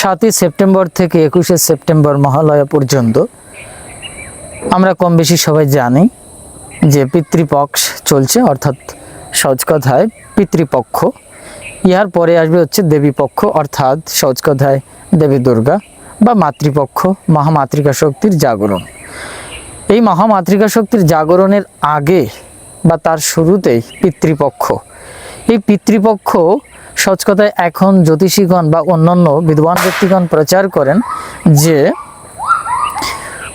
সাতই সেপ্টেম্বর থেকে একুশে সেপ্টেম্বর মহালয়া পর্যন্ত আমরা কম বেশি সবাই জানি যে পিতৃপক্ষ চলছে, অর্থাৎ সহজ কথায় পিতৃপক্ষ। ইহার পরে আসবে হচ্ছে দেবীপক্ষ, অর্থাৎ সহজ কথায় দেবী দুর্গা বা মাতৃপক্ষ, মহামাতৃকা শক্তির জাগরণ। এই মহামাতৃকা শক্তির জাগরণের আগে বা তার শুরুতেই পিতৃপক্ষ এই পিতৃপক্ষ সহজ কথায় এখন জ্যোতিষীগণ বা অন্যান্য বিদ্বান ব্যক্তিগণ প্রচার করেন যে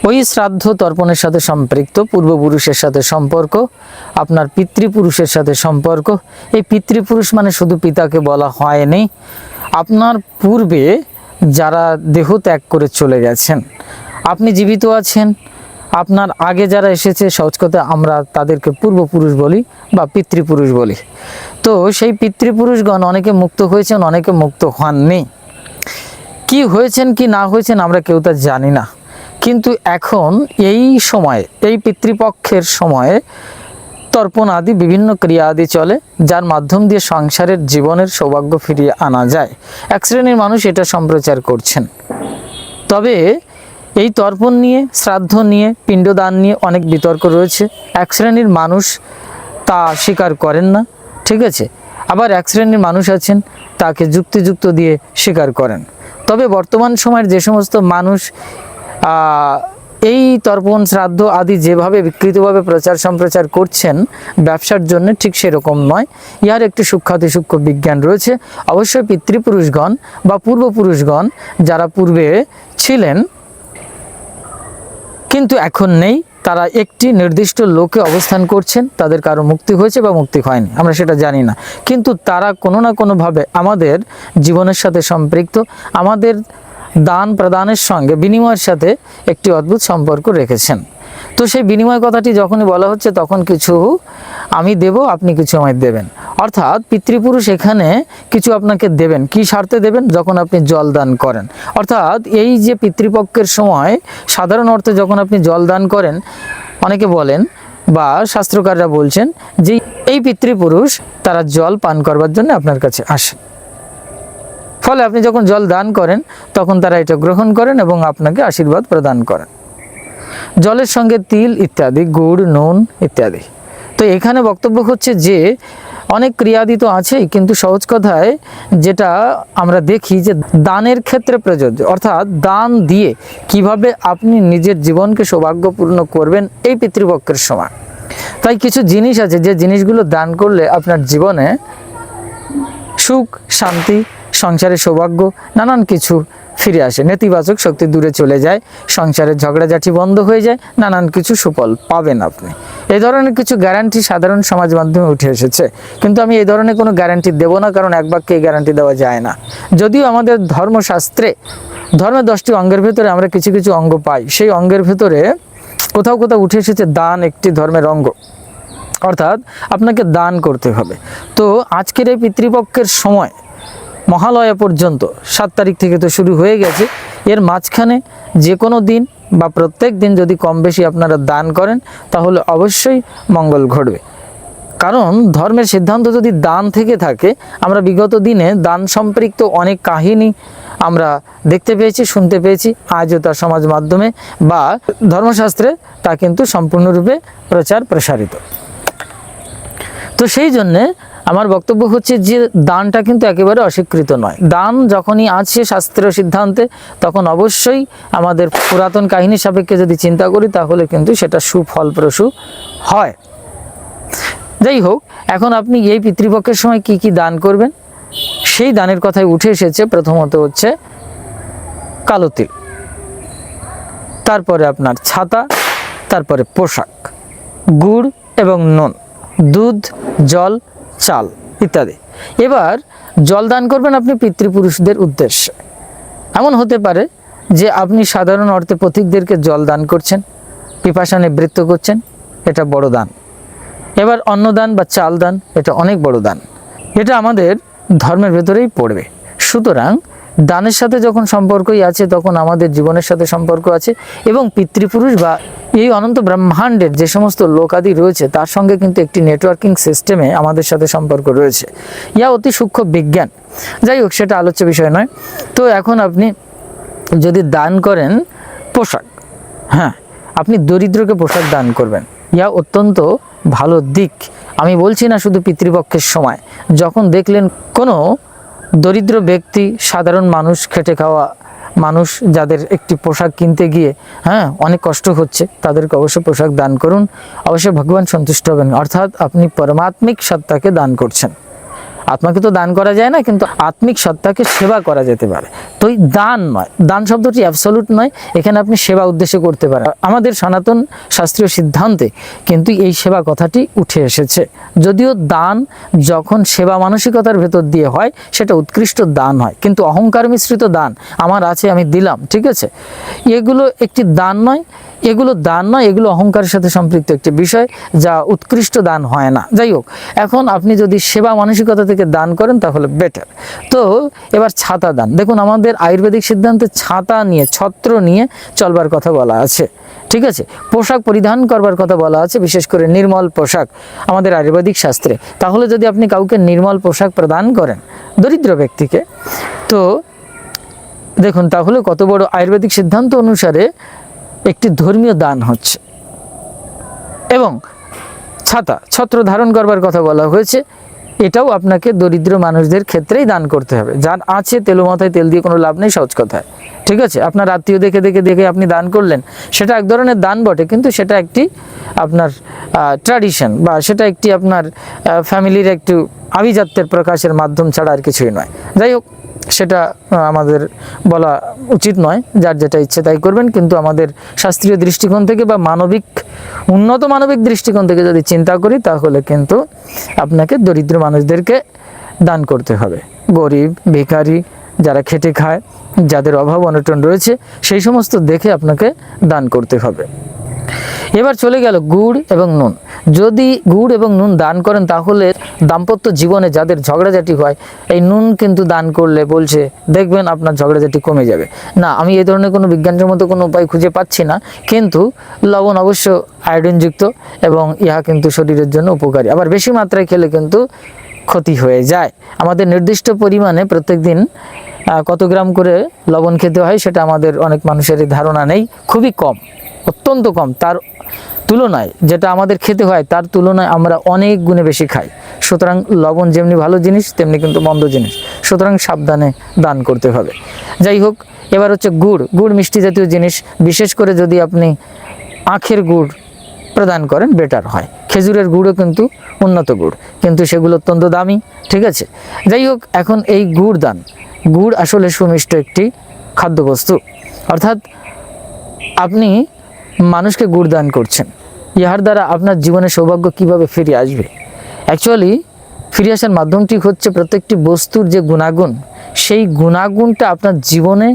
ওই শ্রাদ্ধ তর্পণের সাথে সম্পৃক্ত, পূর্বপুরুষের সাথে সম্পর্ক, আপনার পিতৃপুরুষের সাথে সম্পর্ক। এই পিতৃপুরুষ মানে শুধু পিতাকে বলা হয়নি, আপনার পূর্বে যারা দেহ ত্যাগ করে চলে গেছেন, আপনি জীবিত আছেন, আপনার আগে যারা এসেছে, সহজ কথা আমরা তাদেরকে পূর্বপুরুষ বলি বা পিতৃপুরুষ বলি। তো সেই পিতৃপুরুষগণ অনেকে মুক্ত হয়েছেন, অনেকে মুক্ত হননি। কি হয়েছেন, কি না হয়েছেন আমরা কেউ তা জানি না। কিন্তু এখন এই সময়ে, এই পিতৃপক্ষের সময়ে তর্পণ আদি বিভিন্ন ক্রিয়া আদি চলে, যার মাধ্যম দিয়ে সংসারের জীবনের সৌভাগ্য ফিরিয়ে আনা যায়। এক শ্রেণির মানুষ এটা সম্প্রচার করছেন। তবে এই তর্পণ নিয়ে, শ্রাদ্ধ নিয়ে, পিণ্ডদান নিয়ে অনেক বিতর্ক রয়েছে। এক শ্রেণির মানুষ তা স্বীকার করেন না। ঠিক আছে? আবার এক শ্রেণির মানুষ আছেন, তাকে যুক্তিযুক্ত দিয়ে স্বীকার করেন। তবে বর্তমান সময়ের যে সমস্ত মানুষ এই তর্পণ, শ্রাদ্ধ আদি যেভাবে বিকৃতভাবে প্রচার সম্প্রচার করছেন, ব্যবসার জন্য ঠিক সেরকম নয়। ইহার একটি সূক্ষ্মাতি সূক্ষ্ম বিজ্ঞান রয়েছে। অবশ্যই পিতৃপুরুষগণ বা পূর্বপুরুষগণ যারা পূর্বে ছিলেন, কিন্তু এখন নেই। তারা একটি নির্দিষ্ট লোকে অবস্থান করছেন, তাদের কারও মুক্তি হয়েছে বা মুক্তি হয়নি, আমরা সেটা জানি না। কিন্তু তারা কোনো না কোনোভাবে আমাদের জীবনের সাথে সম্পৃক্ত, আমাদের দান প্রদানের সঙ্গে বিনিময়ের সাথে একটি অদ্ভুত সম্পর্ক রেখেছেন। তো সেই বিনিময় কথাটি যখনই বলা হচ্ছে, তখন কিছু আমি দেব, আপনি কিছু আমায় দেবেন। অর্থাৎ পিতৃপুরুষ এখানে কিছু আপনাকে দেবেন। কি স্বার্থে দেবেন? যখন আপনি জল দান করেন। অর্থাৎ এই যে পিতৃপক্ষের সময়, সাধারণ অর্থে যখন আপনি জল দান করেন, অনেকে বলেন বা শাস্ত্রকাররা বলছেন যে এই পিতৃপুরুষ তারা জল পান করবার জন্য আপনার কাছে আসেন। ফলে আপনি যখন জল দান করেন, তখন তারা এটা গ্রহণ করেন এবং আপনাকে আশীর্বাদ প্রদান করেন। জলের সঙ্গে তিল ইত্যাদি, গুড়, নুন ইত্যাদি। তো এখানে বক্তব্য হচ্ছে যে, অনেক ক্রিয়াদি তো আছেই, কিন্তু সহজ কথায় যেটা আমরা দেখি যে, দানের ক্ষেত্রে প্রযোজ্য, অর্থাৎ দান দিয়ে কীভাবে আপনি নিজের জীবনকে সৌভাগ্যপূর্ণ করবেন, এই পিতৃপক্ষের সময় তাই কিছু জিনিস আছে, যে জিনিসগুলো দান করলে আপনার জীবনে সুখ, শান্তি সংসারের সৌভাগ্য, নানান কিছু ফিরে আসে। নেতিবাচক শক্তি দূরে চলে যায়, সংসারের ঝগড়াঝাটি বন্ধ হয়ে যায়, নানান কিছু সুফল পাবেন আপনি। এই ধরনের কিছু গ্যারান্টি সাধারণ সমাজ মাধ্যমে উঠে এসেছে। কিন্তু আমি এই ধরনের কোনো গ্যারান্টি দেবো না, কারণ এক বাক্যে গ্যারান্টি দেওয়া যায় না। যদিও আমাদের ধর্মশাস্ত্রে ধর্মের দশটি অঙ্গের ভেতরে আমরা কিছু কিছু অঙ্গ পাই। সেই অঙ্গের ভেতরে কোথাও কোথাও উঠে এসেছে দান একটি ধর্মের অঙ্গ। অর্থাৎ আপনাকে দান করতে হবে। তো আজকের এই পিতৃপক্ষের সময় মহালয়া পর্যন্ত, সাত তারিখ থেকে তো শুরু হয়ে গেছে। এর মাঝখানে যে কোনো দিন বা প্রত্যেক দিন যদি কম বেশি আপনারা দান করেন, তাহলে অবশ্যই মঙ্গল ঘটবে। কারণ ধর্মের সিদ্ধান্ত যদি দান থেকে থাকে, আমরা বিগত দিনে দান সম্পৃক্ত অনেক কাহিনী আমরা দেখতে পেয়েছি, শুনতে পেয়েছি। আজও তা সমাজ মাধ্যমে বা ধর্মশাস্ত্রে তা কিন্তু সম্পূর্ণরূপে প্রচার প্রসারিত তো সেই জন্যে আমার বক্তব্য হচ্ছে যে দানটা কিন্তু একেবারে অস্বীকৃত নয়। দান যখনই আছে শাস্ত্রীয় সিদ্ধান্তে, তখন অবশ্যই আমাদের পুরাতন কাহিনী সাপেক্ষে যদি চিন্তা করি, তাহলে কিন্তু সেটা সুফলপ্রসূ হয়। যাই হোক, এখন আপনি এই পিতৃপক্ষের সময় কি কি দান করবেন? সেই দানের কথাই উঠে এসেছে, প্রথমত হচ্ছে কালো তিল তারপরে আপনার ছাতা, তারপরে পোশাক, গুড় এবং নুন, দুধ, জল চাল, ইত্যাদি। এবার জল দান করবেন আপনি পিতৃপুরুষদের উদ্দেশ্যে। এমন হতে পারে যে আপনি সাধারণ অর্থে পথিকদেরকে জল দান করছেন, পিপাসা নিবৃত্ত করছেন, এটা বড় দান। এবার অন্নদান বা চাল দান, এটা অনেক বড় দান। এটা আমাদের ধর্মের ভেতরেই পড়বে। সুতরাং দানের সাথে যখন সম্পর্কই আছে, তখন আমাদের জীবনের সাথে সম্পর্ক আছে এবং পিতৃপুরুষ বা এই অনন্ত ব্রহ্মাণ্ডের যে সমস্ত লোকাদি রয়েছে, তার সঙ্গে কিন্তু একটি নেটওয়ার্কিং সিস্টেমে আমাদের সাথে সম্পর্ক রয়েছে। ইয়া অতি সূক্ষ্ম বিজ্ঞান। যাই হোক, সেটা আলোচ্য বিষয় নয়। তো এখন আপনি যদি দান করেন, পোশাক হ্যাঁ আপনি দরিদ্রকে পোশাক দান করবেন। ইয়া অত্যন্ত ভালো দিক। আমি বলছি না শুধু পিতৃপক্ষের সময়। যখন দেখলেন কোনো দরিদ্র ব্যক্তি, সাধারণ মানুষ খেটে খাওয়া মানুষ যাদের একটি পোশাক কিনতে গিয়ে হ্যাঁ অনেক কষ্ট হচ্ছে, তাদেরকে অবশ্য পোশাক দান করুন। অবশ্যই ভগবান সন্তুষ্ট হবেন। অর্থাৎ আপনি পরমাত্মিক সত্তাকে দান করছেন। আত্মাকে তো দান করা যায় না, কিন্তু আত্মিক সত্তাকে সেবা করা যেতে পারে। তো এই দান নয়, দান শব্দটি অ্যাবসলুট নয়, এখানে আপনি সেবা উদ্দেশ্যে করতে পারেন। আমাদের সনাতন শাস্ত্রীয় সিদ্ধান্তে কিন্তু এই সেবা কথাটি উঠে এসেছে। যদিও দান যখন সেবা মানসিকতার ভেতর দিয়ে হয়, সেটা উৎকৃষ্ট দান হয়, কিন্তু অহংকার মিশ্রিত দান আমার আছে, আমি দিলাম, ঠিক আছে? এগুলো একটি দান নয় এগুলো দান নয়, এগুলো অহংকারের সাথে সম্পৃক্ত একটি বিষয় যা উৎকৃষ্ট দান হয় না। যাই হোক, এখন আপনি যদি সেবা মানসিকতা থেকে দান করেন তাহলে বেটার তো এবার ছাতা দান। দেখুন, আমাদের আয়ুর্বেদিক সিদ্ধান্তে ছাতা নিয়ে, ছত্র নিয়ে চলবার কথা বলা আছে। ঠিক আছে? পোশাক পরিধান করবার কথা বলা আছে, বিশেষ করে নির্মল পোশাক আমাদের আয়ুর্বেদিক শাস্ত্রে। তাহলে যদি আপনি কাউকে নির্মল পোশাক প্রদান করেন, দরিদ্র ব্যক্তিকে, তো দেখুন, তাহলে কত বড় আয়ুর্বেদিক সিদ্ধান্ত অনুসারে একটি ধর্মীয় দান হচ্ছে। এবং ছাতা, ছত্র ধারণ করবার কথা বলা হয়েছে, এটাও আপনাকে দরিদ্র মানুষদের ক্ষেত্রেই দান করতে হবে। যার আছে তেলো মাথায় তেল দিয়ে কোনো লাভ নেই, সহজ কথায় ঠিক আছে? আপনার আত্মীয় দেখে দেখে দেখে আপনি দান করলেন, সেটা এক ধরনের দান বটে, কিন্তু সেটা একটি আপনার ট্র্যাডিশন বা সেটা একটি আপনার ফ্যামিলির একটু আভিজাত্যের প্রকাশের মাধ্যম ছাড়া আর কিছুই নয়। যাই হোক সেটা আমাদের বলা উচিত নয়। যার যেটা ইচ্ছে তাই করবেন, কিন্তু আমাদের শাস্ত্রীয় দৃষ্টিকোণ থেকে বা মানবিক, উন্নত মানবিক দৃষ্টিকোণ থেকে যদি চিন্তা করি, তাহলে কিন্তু আপনাকে দরিদ্র মানুষদেরকে দান করতে হবে। গরিব, ভিখারি, যারা খেটে খায়, যাদের অভাব অনটন রয়েছে, সেই সমস্ত দেখে আপনাকে দান করতে হবে। এবার চলে গেল গুড় এবং নুন। যদি গুড় এবং নুন দান করেন, তাহলে দাম্পত্য জীবনে যাদের ঝগড়াঝাটি হয়, এই নুন কিন্তু দান করলে বলছে, দেখবেন আপনার ঝগড়াঝাটি কমে যাবে। না, আমি এই ধরনের কোনো বিজ্ঞানসম্মত কোনো উপায় খুঁজে পাচ্ছি না, কিন্তু লবণ অবশ্য আয়োডিনযুক্ত এবং ইহা কিন্তু শরীরের জন্য উপকারী। আবার বেশি মাত্রায় খেলে কিন্তু ক্ষতি হয়ে যায়। আমাদের নির্দিষ্ট পরিমাণে প্রত্যেক দিন কত গ্রাম করে লবণ খেতে হয় সেটা আমাদের অনেক মানুষেরই ধারণা নেই। খুবই কম, অত্যন্ত কম। তার তুলনায় যেটা আমাদের খেতে হয় তার তুলনায় আমরা অনেক গুণে বেশি খাই। সুতরাং লবণ যেমনি ভালো জিনিস, তেমনি কিন্তু মন্দ জিনিস। সুতরাং সাবধানে দান করতে হবে। যাই হোক, এবার হচ্ছে গুড়। গুড় মিষ্টি জাতীয় জিনিস, বিশেষ করে যদি আপনি আখের গুড় প্রদান করেন, বেটার হয়। খেজুরের গুড়ও কিন্তু উন্নত গুড়, কিন্তু সেগুলো অত্যন্ত দামি, ঠিক আছে? যাই হোক, এখন এই গুড় দান গুড় আসলে সুমিষ্ট একটি খাদ্যবস্তু। অর্থাৎ আপনি মানুষকে গুড় দান করছেন। ইহার দ্বারা আপনার জীবনে সৌভাগ্য কীভাবে ফিরে আসবে? অ্যাকচুয়ালি ফিরে আসার মাধ্যমটি হচ্ছে প্রত্যেকটি বস্তুর যে গুণাগুণ, সেই গুণাগুণটা আপনার জীবনে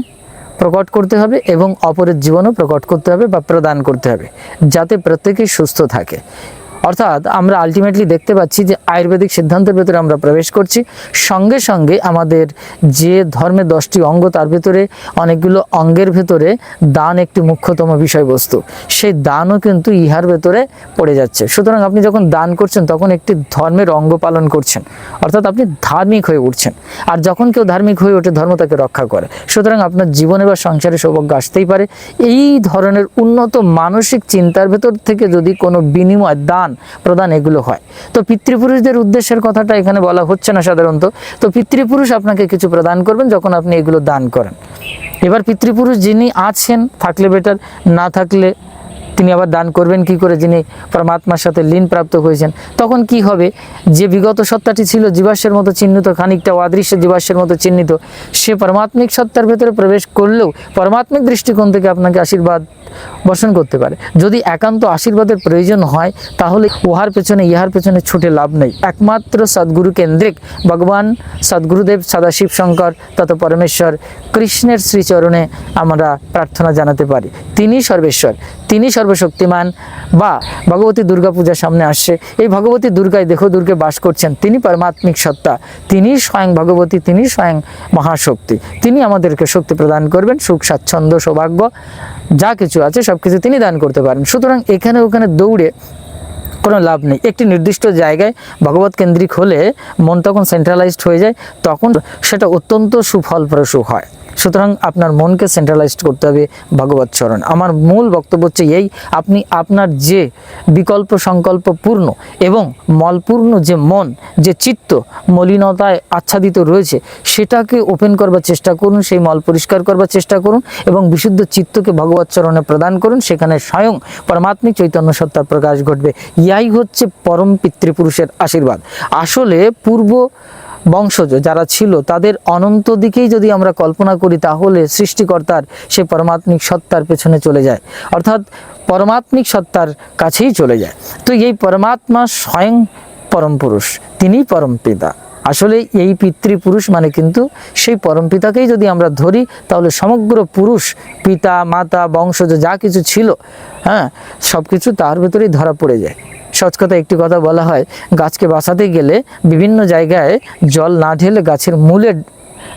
প্রকট করতে হবে এবং অপরের জীবনও প্রকট করতে হবে বা প্রদান করতে হবে, যাতে প্রত্যেকেই সুস্থ থাকে। অর্থাৎ আমরা আলটিমেটলি দেখতে পাচ্ছি যে আয়ুর্বেদিক সিদ্ধান্তের ভেতরে আমরা প্রবেশ করছি। সঙ্গে সঙ্গে আমাদের যে ধর্মের দশটি অঙ্গ, তার ভেতরে অনেকগুলো অঙ্গের ভেতরে দান একটি মুখ্যতম বিষয়বস্তু। সেই দানও কিন্তু ইহার ভেতরে পড়ে যাচ্ছে। সুতরাং আপনি যখন দান করছেন, তখন একটি ধর্মের অঙ্গ পালন করছেন। অর্থাৎ আপনি ধার্মিক হয়ে উঠছেন। আর যখন কেউ ধার্মিক হয়ে ওঠে, ধর্ম তাকে রক্ষা করে। সুতরাং আপনার জীবনে বা সংসারে সৌভাগ্য আসতেই পারে। এই ধরনের উন্নত মানসিক চিন্তার ভেতর থেকে যদি কোনো বিনিময়, দান প্রদান এগুলো হয়। তো পিতৃপুরুষদের উদ্দেশ্যের কথাটা এখানে বলা হচ্ছে না সাধারণত। তো পিতৃপুরুষ আপনাকে কিছু প্রদান করবেন যখন আপনি এগুলো দান করেন। এবার পিতৃপুরুষ যিনি আছেন, থাকলে বেটার না থাকলে তিনি আবার দান করবেন, কি করে যিনি পরমাত্মার সাথে লীন প্রাপ্ত হয়েছেন। তখন কি হবে? যে বিগত সত্তাটি ছিল জীবাশ্মের মতো চিহ্নিত, খানিকটা অদৃশ্য জীবাশ্মের মতো চিহ্নিত, সে পরমাত্মিক সত্তার ভেতরে প্রবেশ করলেও পরমাত্মিক দৃষ্টিকোণ থেকে আপনাকে আশীর্বাদ বর্ষণ করতে পারে। যদি একান্ত আশীর্বাদের প্রয়োজন হয়, তাহলে উহার পেছনে, ইহার পেছনে ছুটে লাভ নেই। একমাত্র সদ্গুরু কেন্দ্রিক ভগবান সদ্গুরুদেব সদাশিব শঙ্কর তত পরমেশ্বর কৃষ্ণের শ্রীচরণে আমরা প্রার্থনা জানাতে পারি। তিনি সর্বেশ্বর, তিনি সর্ব সর্বশক্তিমান বা ভগবতী দুর্গা পূজা সামনে আসছে। এই ভগবতী দুর্গায় দেখো দুর্গে বাস করছেন। তিনি পারমাত্মিক সত্তা। তিনি স্বয়ং ভগবতী, তিনি স্বয়ং মহাশক্তি। তিনি আমাদেরকে শক্তি প্রদান করবেন, সুখ, স্বাচ্ছন্দ্য, সৌভাগ্য, যা কিছু আছে সব কিছু তিনি দান করতে পারেন। সুতরাং এখানে ওখানে দৌড়ে কোনো লাভ নেই। একটি নির্দিষ্ট জায়গায় ভগবত কেন্দ্রিক হলে মন তখন সেন্ট্রালাইজড হয়ে যায়, তখন সেটা অত্যন্ত সুফলপ্রসূ হয়। সুতরাং আপনার মনকে সেন্ট্রালাইজড করতে হবে, ভগবত চরণ আমার মূল বক্তব্য হচ্ছে এই, আপনি আপনার যে বিকল্প সংকল্প পূর্ণ এবং মলপূর্ণ যে মন, যে চিত্ত মলিনতায় আচ্ছাদিত রয়েছে, সেটাকে ওপেন করবার চেষ্টা করুন, সেই মল পরিষ্কার করবার চেষ্টা করুন এবং বিশুদ্ধ চিত্তকে ভগবত চরণে প্রদান করুন, সেখানে স্বয়ং পরমাত্মিক চৈতন্য সত্তার প্রকাশ ঘটবে। ইয়াই হচ্ছে পরম পিতৃপুরুষের আশীর্বাদ। আসলে পূর্ব বংশজ যারা ছিল, তাদের অনন্ত দিকেই যদি আমরা কল্পনা করি তাহলে সৃষ্টিকর্তার সে পরমাত্মিক সত্তার পেছনে চলে যায়। অর্থাৎ পরমাত্মিক সত্তার কাছেই চলে যায়। তো এই পরমাত্মা স্বয়ং পরম পুরুষ, তিনিই পরম পিতা। আসলে এই পিতৃপুরুষ মানে কিন্তু সেই পরম পিতাকেই যদি আমরা ধরি, তাহলে সমগ্র পুরুষ, পিতা, মাতা, বংশজ যা কিছু ছিল হ্যাঁ সব কিছু তার ভেতরেই ধরা পড়ে যায়। সচ কথা একটি কথা বলা হয়, গাছকে বাঁচাতে গেলে বিভিন্ন জায়গায় জল না ঢেলে গাছের মূলে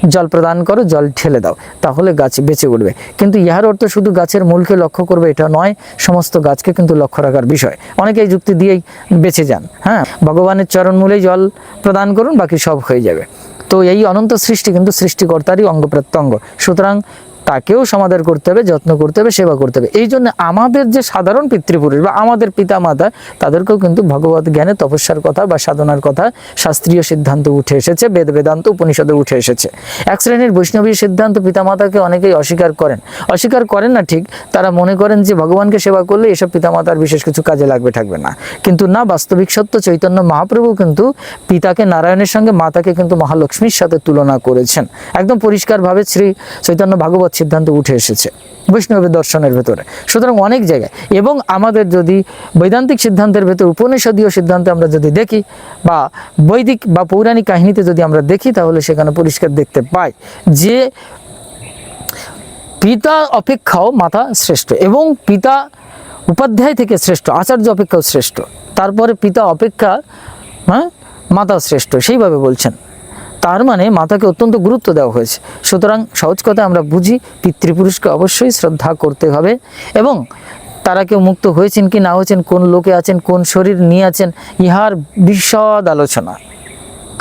জল প্রদান করো, জল ঠেলে দাও, তাহলে গাছ বেঁচে উঠবে। কিন্তু ইহার অর্থ শুধু গাছের মূলকে লক্ষ্য করবে, এটা নয়, সমস্ত গাছকে কিন্তু লক্ষ্য রাখার বিষয়। অনেকেই যুক্তি দিয়েই বেঁচে যান হ্যাঁ? ভগবানের চরণ মূলেই জল প্রদান করুন, বাকি সব হয়ে যাবে। তো এই অনন্ত সৃষ্টি কিন্তু সৃষ্টিকর্তারই অঙ্গ প্রত্যঙ্গ। সুতরাং তাকেও সমাদর করতে হবে, যত্ন করতে হবে, সেবা করতে হবে। এই জন্য আমাদের যে সাধারণ পিতৃপুরুষ বা আমাদের পিতা মাতা তাদেরকেও কিন্তু ভগবত জ্ঞানে তপস্যার কথা বা সাধনার কথা শাস্ত্রীয় সিদ্ধান্ত উঠে এসেছে, বেদ বেদান্ত উপনিষদে উঠে এসেছে। এক শ্রেণির বৈষ্ণবী সিদ্ধান্ত পিতামাতাকে অনেকেই অস্বীকার করেন। অস্বীকার করেন না ঠিক, তারা মনে করেন যে ভগবানকে সেবা করলে এসব পিতামাতার বিশেষ কিছু কাজে লাগবে, থাকবে না। কিন্তু না, বাস্তবিক সত্য চৈতন্য মহাপ্রভু কিন্তু পিতাকে নারায়ণের সঙ্গে মাতাকে কিন্তু মহালক্ষ্মীর সাথে তুলনা করেছেন। একদম পরিষ্কারভাবে শ্রী চৈতন্য ভাগবত সিদ্ধান্ত উঠে এসেছে বৈষ্ণবের দর্শনের ভেতরে। সুতরাং অনেক জায়গায়, এবং আমাদের যদি বৈদান্তিক সিদ্ধান্তের ভেতর, উপনিষদীয় সিদ্ধান্তে আমরা যদি দেখি, বা বৈদিক বা পৌরাণিক কাহিনীতে যদি আমরা দেখি, তাহলে সেখানে পরিষ্কার দেখতে পাই যে পিতা অপেক্ষাও মাতা শ্রেষ্ঠ এবং পিতা উপাধ্যায় থেকে শ্রেষ্ঠ, আচার্য অপেক্ষাও শ্রেষ্ঠ। তারপরে পিতা অপেক্ষা হ্যাঁ মাতা শ্রেষ্ঠ, সেইভাবে বলছেন। তার মানে মাতাকে অত্যন্ত গুরুত্ব দেওয়া হয়েছে। সুতরাং সহজ কথা আমরা বুঝি, পিতৃপুরুষকে অবশ্যই শ্রদ্ধা করতে হবে এবং তারা কেউ মুক্ত হয়েছেন কি না হয়েছেন, কোন লোকে আছেন, কোন শরীর নিয়ে আছেন, ইহার বিশদ আলোচনা।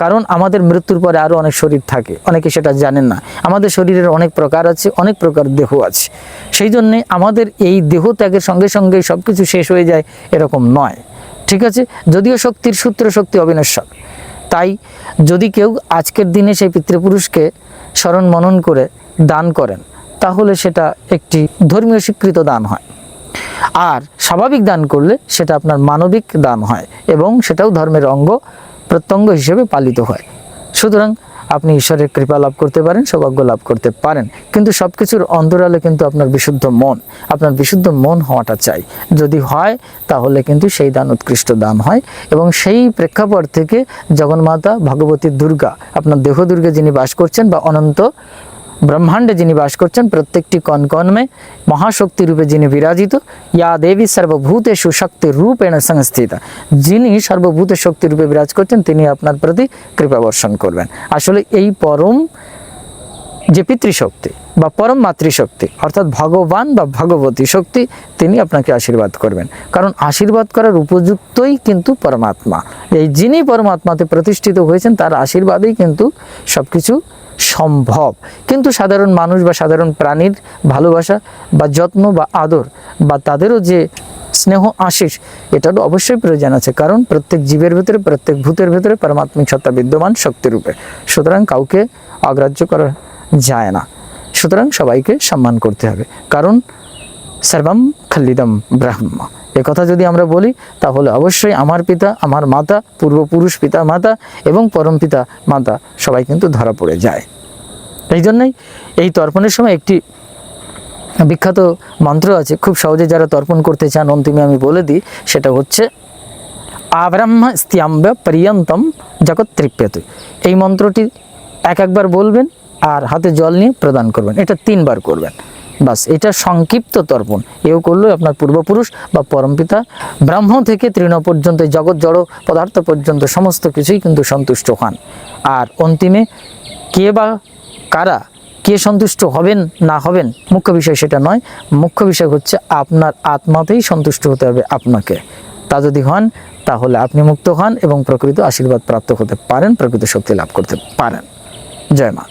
কারণ আমাদের মৃত্যুর পরে আরও অনেক শরীর থাকে, অনেকে সেটা জানেন না। আমাদের শরীরের অনেক প্রকার আছে, অনেক প্রকার দেহ আছে। সেই জন্যে আমাদের এই দেহ ত্যাগের সঙ্গে সঙ্গে সব কিছু শেষ হয়ে যায়, এরকম নয়। ঠিক আছে? যদিও শক্তির সূত্র শক্তি অবিনশ্বর। তাই যদি কেউ আজকের দিনে সেই পিতৃপুরুষকে স্মরণ মনন করে দান করেন, তাহলে সেটা একটি ধর্মীয় স্বীকৃত দান হয়। আর স্বাভাবিক দান করলে সেটা আপনার মানবিক দান হয় এবং সেটাও ধর্মের অঙ্গ প্রত্যঙ্গ হিসেবে পালিত হয়। সুতরাং আপনি ঈশ্বরের কৃপা লাভ করতে পারেন, সৌভাগ্য লাভ করতে পারেন। কিন্তু সব কিছুর অন্তরালে কিন্তু আপনার বিশুদ্ধ মন, আপনার বিশুদ্ধ মন হওয়াটা চাই। যদি হয়, তাহলে কিন্তু সেই দান, উৎকৃষ্ট দান হয়। এবং সেই প্রেক্ষাপট থেকে জগন্মাতা, ভগবতী দুর্গা, আপনার দেহ দুর্গে যিনি বাস করছেন বা অনন্ত ব্রহ্মাণ্ডে যিনি বাস করছেন, প্রত্যেকটি কনকনমে মহাশক্তি রূপে যিনি বিরাজিত, ইয়া দেবী সর্বভূতে সুশক্তি রূপেণ সংস্থিত। যিনি সর্বভূতে শক্তি রূপে বিরাজ করছেন, তিনি আপনার প্রতি কৃপা বর্ষণ করবেন। আসলে এই পরম যে পিতৃশক্তি বা পরম মাতৃশক্তি, অর্থাৎ ভগবান বা ভগবতী শক্তি, তিনি আপনাকে আশীর্বাদ করবেন। কারণ আশীর্বাদ করার উপযুক্তই কিন্তু পরমাত্মা। এই যিনি পরমাত্মাতে প্রতিষ্ঠিত হয়েছেন, তার আশীর্বাদেই কিন্তু সব কিছু সম্ভব। কিন্তু সাধারণ মানুষ বা সাধারণ প্রাণীর ভালোবাসা বা যত্ন বা আদর বা তাদেরও যে স্নেহ আশিস এটারও অবশ্যই প্রয়োজন আছে। কারণ প্রত্যেক জীবের ভেতরে, প্রত্যেক ভূতের ভেতরে পরমাত্মিক সত্তা বিদ্যমান শক্তিরূপে। সুতরাং কাউকে অগ্রাহ্য করা যায় না। সুতরাং সবাইকে সম্মান করতে হবে। কারণ, সর্বম খাল্লিদম ব্রাহ্ম। এ কথা যদি আমরা বলি, তাহলে অবশ্যই আমার পিতা, আমার মাতা, পূর্বপুরুষ পিতা, মাতা এবং পরম পিতা, মাতা, সবাই কিন্তু ধরা পড়ে যায়। এই জন্যই এই তর্পণের সময় একটি বিখ্যাত মন্ত্র আছে, খুব সহজে যারা তর্পণ করতে চান, অন্তিমে আমি বলে দিই, সেটা হচ্ছে, আব্রাহ্ম স্তিয়াম্ব পর্যন্তম জগৎ তৃপ্যত। এই মন্ত্রটি এক একবার বলবেন আর হাতে জল নিয়ে প্রদান করবেন। এটা তিনবার করবেন। বাস, এটা সংক্ষিপ্ত তর্পণ। এও করল আপনার পূর্বপুরুষ বা পরমপিতা ব্রাহ্ম থেকে তৃণ পর্যন্ত জগৎ জড় পদার্থ পর্যন্ত সমস্ত কিছুই কিন্তু সন্তুষ্ট হন। আর অন্তিমে, কে বা কারা কে সন্তুষ্ট হবেন না হবেন, মুখ্য বিষয় সেটা নয়। মুখ্য বিষয় হচ্ছে আপনার আত্মাতেই সন্তুষ্ট হতে হবে আপনাকে। তা যদি হন, তাহলে আপনি মুক্ত হন এবং প্রকৃত আশীর্বাদ প্রাপ্ত হতে পারেন, প্রকৃত শক্তি লাভ করতে পারেন। জয় মা।